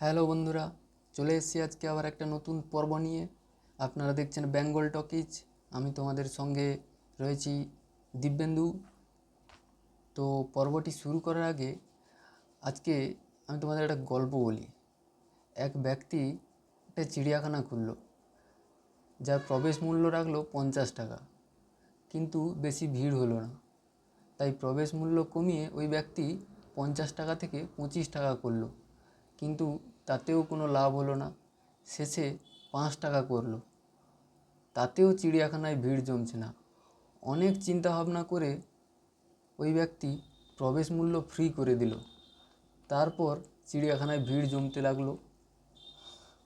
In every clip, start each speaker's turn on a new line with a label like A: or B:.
A: Hello বন্ধুরা, চলে এসেছি আজকে আবার একটা নতুন পর্ব নিয়ে। আপনারা দেখছেন বেঙ্গল টকিজ, আমি তোমাদের সঙ্গে রয়েছি দিব্যেন্দু। তো পর্বটি শুরু করার আগে আজকে আমি তোমাদের একটা গল্প বলি। এক ব্যক্তি একটা চিড়িয়াখানা খুললো, যার প্রবেশ মূল্য রাখল পঞ্চাশ টাকা, কিন্তু বেশি ভিড় হলো না। তাই প্রবেশ মূল্য কমিয়ে ওই ব্যক্তি পঞ্চাশ টাকা থেকে পঁচিশ টাকা করল। কিন্তু তাতেও কোনো লাভ হলো না। শেষে পাঁচ টাকা করল। তাতেও চিড়িয়াখানায় ভিড় জমছে না। অনেক চিন্তা ভাবনা করে ওই ব্যক্তি প্রবেশ মূল্য ফ্রি করে দিল। তারপর চিড়িয়াখানায় ভিড় জমতে লাগল।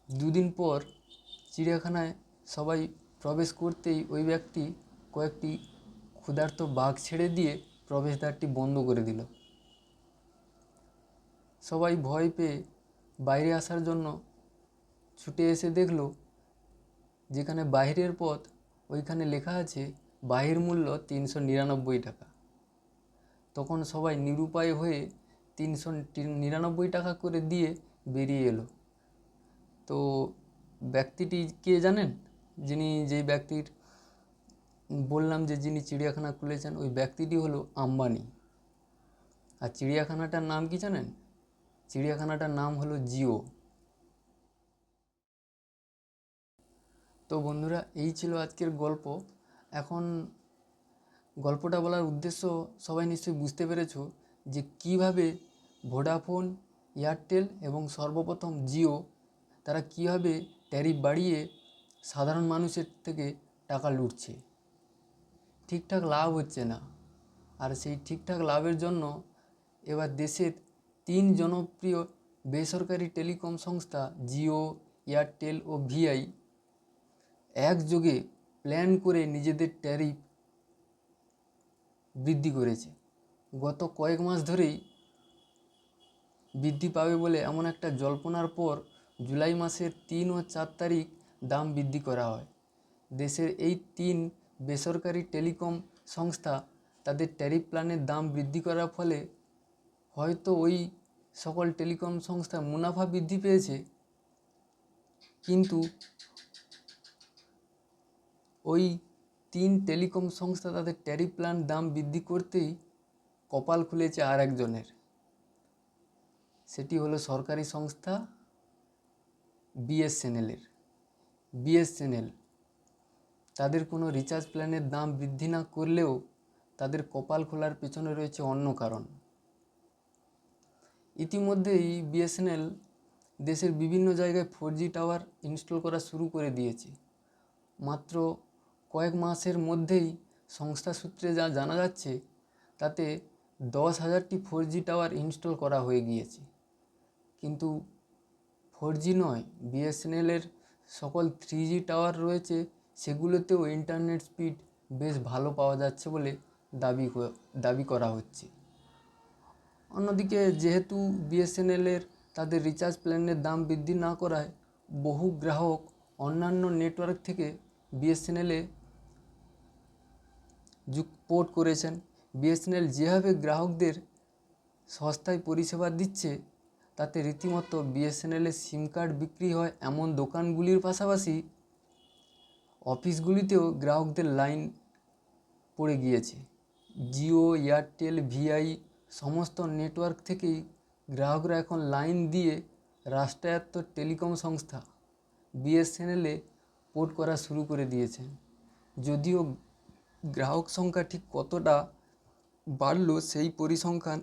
A: দুদিন পর চিড়িয়াখানায় সবাই প্রবেশ করতেই ওই ব্যক্তি কয়েকটি ক্ষুধার্ত বাঘ ছেড়ে দিয়ে প্রবেশদ্বারটি বন্ধ করে দিল। সবাই ভয় পেয়ে বাইরে আসার জন্য ছুটে এসে দেখল যেখানে বাইরের পথ, ওইখানে লেখা আছে বাহির মূল্য তিনশো নিরানব্বই টাকা। তখন সবাই নিরুপায় হয়ে তিনশো নিরানব্বই টাকা করে দিয়ে বেরিয়ে এলো। তো ব্যক্তিটি কে জানেন? যিনি যেই ব্যক্তির, বললাম যে যিনি চিড়িয়াখানা খুলেছেন, ওই ব্যক্তিটি হলো আম্বানি। আর চিড়িয়াখানাটার নাম কি জানেন? চিড়িয়াখানাটার নাম হলো জিও। তো বন্ধুরা, এই ছিল আজকের গল্প। এখন গল্পটা বলার উদ্দেশ্য সবাই নিশ্চয়ই বুঝতে পেরেছ যে কীভাবে ভোডাফোন, এয়ারটেল এবং সর্বপ্রথম জিও, তারা কীভাবে ট্যারিফ বাড়িয়ে সাধারণ মানুষের থেকে টাকা লুটছে। ঠিকঠাক লাভ হচ্ছে না। আর সেই ঠিকঠাক লাভের জন্য এবার দেশের তিন জনপ্রিয় বেসরকারি টেলিকম সংস্থা জিও, এয়ারটেল ও ভিআই একযোগে প্ল্যান করে নিজেদের ট্যারিফ বৃদ্ধি করেছে। গত কয়েক মাস ধরেই বৃদ্ধি পাবে বলে এমন একটা জল্পনার পর জুলাই মাসের তিন ও চার তারিখ দাম বৃদ্ধি করা হয়। দেশের এই তিন বেসরকারি টেলিকম সংস্থা তাদের ট্যারিফ প্ল্যানের দাম বৃদ্ধি করার ফলে হয়তো ওই সকল টেলিকম সংস্থা মুনাফা বৃদ্ধি পেয়েছে, কিন্তু ওই তিন টেলিকম সংস্থা তাদের ট্যারিফ প্ল্যান দাম বৃদ্ধি করতেই কপাল খুলেছে আর একজনের। সেটি হলো সরকারি সংস্থা বিএসএনএলের। বিএসএনএল তাদের কোনো রিচার্জ প্ল্যানের দাম বৃদ্ধি না করলেও তাদের কপাল খোলার পেছনে রয়েছে অন্য কারণ। ইতিমধ্যেই বিএসএনএল দেশের বিভিন্ন জায়গায় ফোর জি টাওয়ার ইনস্টল করা শুরু করে দিয়েছে। মাত্র কয়েক মাসের মধ্যেই সংস্থা সূত্রে যা জানা যাচ্ছে, তাতে দশ হাজারটি ফোর জি টাওয়ার ইনস্টল করা হয়ে গিয়েছে। কিন্তু ফোর জি নয় বিএসএনএলের সকল থ্রি জি টাওয়ার রয়েছে, সেগুলোতেও ইন্টারনেট স্পিড বেশ ভালো পাওয়া যাচ্ছে বলে দাবি দাবি করা হচ্ছে। অন্যদিকে, যেহেতু বিএসএনএলের তাদের রিচার্জ প্ল্যানের দাম বৃদ্ধি না করায়, বহু গ্রাহক অন্যান্য নেটওয়ার্ক থেকে বিএসএনএলে যুগ পোর্ট করেছেন। বিএসএনএল যেভাবে গ্রাহকদের সস্তায় পরিষেবা দিচ্ছে, তাতে রীতিমতো বিএসএনএলের সিম কার্ড বিক্রি হয় এমন দোকানগুলির পাশাপাশি অফিসগুলিতেও গ্রাহকদের লাইন পড়ে গিয়েছে। জিও, এয়ারটেল, ভিআই সমস্ত নেটওয়ার্ক থেকেই গ্রাহকরা এখন লাইন দিয়ে রাষ্ট্রায়ত্ত টেলিকম সংস্থা বিএসএনএলে পোর্ট করা শুরু করে দিয়েছেন। যদিও গ্রাহক সংখ্যা ঠিক কতটা বাড়লো সেই পরিসংখ্যান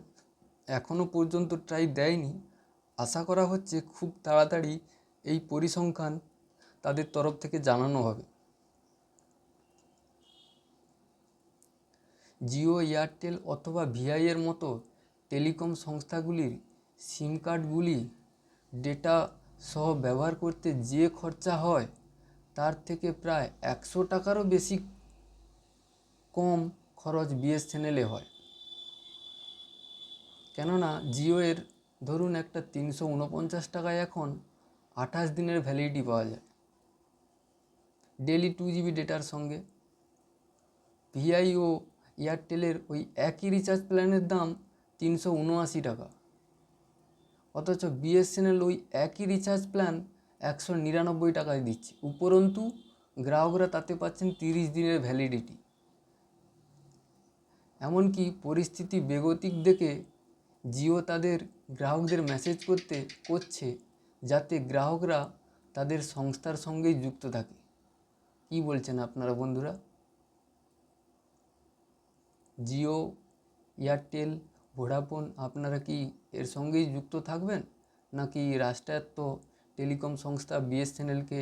A: এখনও পর্যন্ত ট্রাই দেয়নি। আশা করা হচ্ছে খুব তাড়াতাড়ি এই পরিসংখ্যান তাদের তরফ থেকে জানানো হবে। জিও, এয়ারটেল অথবা ভিআইয়ের মতো টেলিকম সংস্থাগুলির সিম কার্ডগুলি ডেটা সহ ব্যবহার করতে যে খরচা হয়, তার থেকে প্রায় একশো টাকারও বেশি কম খরচ বিএসএনএলে হয়। কেননা জিও এর ধরুন একটা তিনশো উনপঞ্চাশ টাকায় এখন আঠাশ দিনের ভ্যালিডিটি পাওয়া যায়। ডেলি টু জিবি ডেটার সঙ্গে ভিআই ও এয়ারটেলের ওই একই রিচার্জ প্ল্যানের দাম তিনশো উনআশি টাকা। অথচ বিএসএনএল ওই একই রিচার্জ প্ল্যান একশো নিরানব্বই টাকায় দিচ্ছে। উপরন্তু গ্রাহকরা তাতে পাচ্ছেন তিরিশ দিনের ভ্যালিডিটি এমনকি পরিস্থিতি বেগতিক দেখে জিও তাদের গ্রাহকদের মেসেজ করতে করছে যাতে গ্রাহকরা তাদের সংস্থার সঙ্গেই যুক্ত থাকে। কী বলছেন আপনারা বন্ধুরা? জিও, এয়ারটেল ভোডাফোন আপনারা কি এর সঙ্গেই যুক্ত থাকবেন? নাকি রাষ্ট্রায়ত্ত টেলিকম সংস্থা বিএসএনএলকে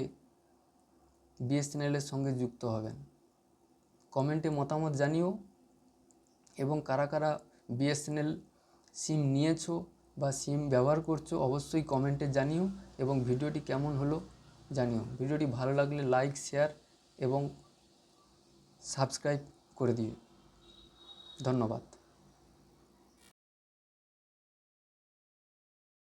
A: বিএসএনএলের সঙ্গে যুক্ত হবেন? কমেন্টে মতামত জানিও। এবং কারা কারা বিএসএনএল সিম নিয়েছো বা সিম ব্যবহার করছ, অবশ্যই কমেন্টে জানিও এবং ভিডিওটি কেমন হলো জানিও। ভিডিওটি ভালো লাগলে লাইক, শেয়ার এবং সাবস্ক্রাইব করে দিও। ধন্যবাদ।